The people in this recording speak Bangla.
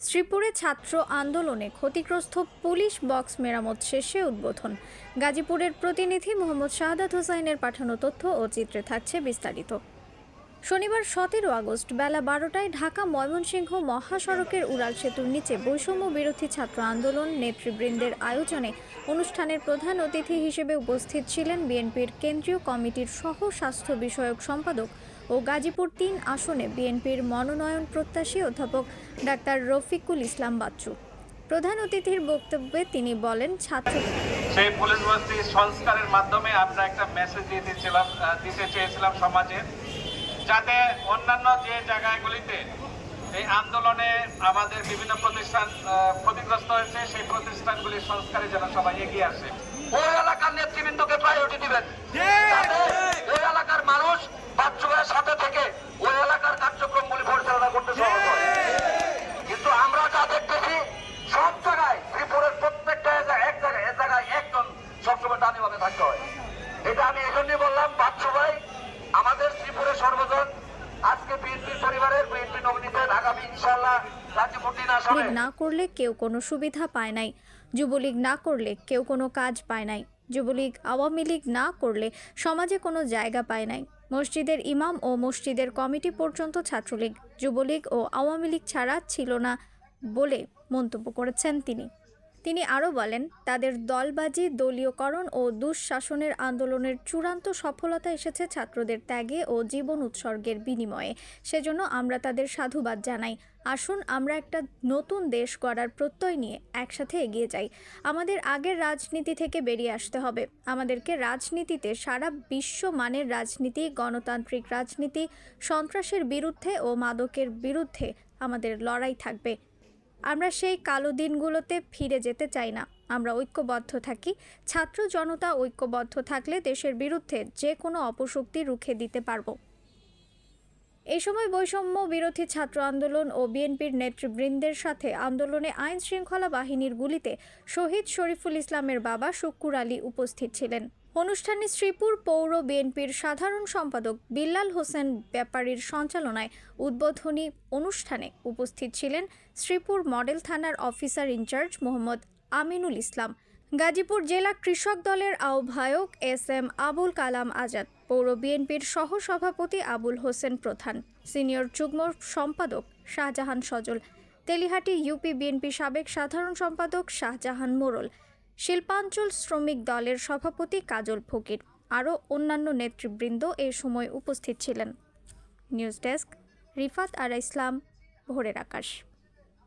শ্রীপুরে ছাত্র আন্দোলনে ক্ষতিগ্রস্ত পুলিশ বক্স মেরামত শেষে উদ্বোধন। গাজীপুরের প্রতিনিধি মোহাম্মদ শাহাদাত হোসাইনের পাঠানো তথ্য ও চিত্রে থাকছে বিস্তারিত। শনিবার সতেরো আগস্ট বেলা বারোটায় ঢাকা ময়মনসিংহ মহাসড়কের উড়াল সেতুর নিচে বৈষম্য বিরোধী ছাত্র আন্দোলন নেতৃবৃন্দের আয়োজনে অনুষ্ঠানের প্রধান অতিথি হিসেবে উপস্থিত ছিলেন বিএনপির কেন্দ্রীয় কমিটির সহ স্বাস্থ্য বিষয়ক সম্পাদক ও গাজীপুর তিন আসনে বিএনপির মনোনয়ন প্রত্যাশী অধ্যাপক ডাক্তার রফিকুল ইসলাম বাচ্চু। প্রধান অতিথির বক্তব্যে তিনি বলেন ছাত্র সেই পুলিশ বস্তি সংস্কারের মাধ্যমে আমরা একটা মেসেজ দিয়ে দিয়েছিলাম দিতে চেয়েছিলাম সমাজে যাতে অন্যান্য যে জায়গাগুলিতে এই আন্দোলনে আমাদের বিভিন্ন প্রতিষ্ঠান আহ, ক্ষতিগ্রস্ত হয়েছে সেই প্রতিষ্ঠানগুলির সংস্কারে যেন সবাই এগিয়ে আসে। ওই এলাকার নেতৃবৃন্দকে প্রায়োরিটি দিবেন। বললাম বাচ্চু ভাই আমাদের ত্রিপুরের সর্বজন, আজকে বিএনপি পরিবারের বিএনপি নবনীতের আগামী ইনশাল্লাহ লীগ না করলে কেউ কোনো সুবিধা পায় নাই। যুবলীগ না করলে কেউ কোনো কাজ পায় নাই। যুবলীগ, আওয়ামী লীগ না করলে সমাজে কোনো জায়গা পায় নাই। মসজিদের ইমাম ও মসজিদের কমিটি পর্যন্ত ছাত্রলীগ, যুবলীগ ও আওয়ামী লীগ ছাড়া ছিল না বলে মন্তব্য করেছেন তিনি। তিনি আরও বলেন, তাদের দলবাজি, দলীয়করণ ও দুঃশাসনের আন্দোলনের চূড়ান্ত সফলতা এসেছে ছাত্রদের ত্যাগে ও জীবন উৎসর্গের বিনিময়ে। সেজন্য আমরা তাদের সাধুবাদ জানাই। আসুন, আমরা একটা নতুন দেশ গড়ার প্রত্যয় নিয়ে একসাথে এগিয়ে যাই। আমাদের আগের রাজনীতি থেকে বেরিয়ে আসতে হবে। আমাদেরকে রাজনীতিতে সারা বিশ্ব মানের রাজনীতি, গণতান্ত্রিক রাজনীতি, সন্ত্রাসের বিরুদ্ধে ও মাদকের বিরুদ্ধে আমাদের লড়াই থাকবে। আমরা সেই কালো দিনগুলোতে ফিরে যেতে চাই না। আমরা ঐক্যবদ্ধ থাকি। ছাত্র জনতা ঐক্যবদ্ধ থাকলে দেশের বিরুদ্ধে যে কোনো অপশক্তি রুখে দিতে পারব। এই সময় বৈষম্য বিরোধী ছাত্র আন্দোলন ও বিএনপির নেতৃবৃন্দের সাথে আন্দোলনে আইন শৃঙ্খলা বাহিনীর গুলিতে শহীদ শরীফুল ইসলামের বাবা শুক্কুর আলী উপস্থিত ছিলেন। অনুষ্ঠানে শ্রীপুর পৌর বিএনপির সাধারণ সম্পাদক বিল্লাল হোসেন ব্যাপারীর সঞ্চালনায় উদ্বোধনী অনুষ্ঠানে উপস্থিত ছিলেন শ্রীপুর মডেল থানার officer in charge Mohammad Aminul Islam. Gazipur জেলা কৃষক দলের আহ্বায়ক এস এম আবুল কালাম আজাদ, পৌর বিএনপির সহ সভাপতি আবুল হোসেন প্রধান, সিনিয়র যুগ্ম সম্পাদক শাহজাহান সজল, তেলিহাটি ইউপি বিএনপি সাবেক সাধারণ সম্পাদক শাহজাহান মোড়ল শিল্পাঞ্চল শ্রমিক দলের সভাপতি কাজল ফকির, আরও অন্যান্য নেতৃবৃন্দ এ সময় উপস্থিত ছিলেন। News desk, Rifat R Islam, Bhorer Akash.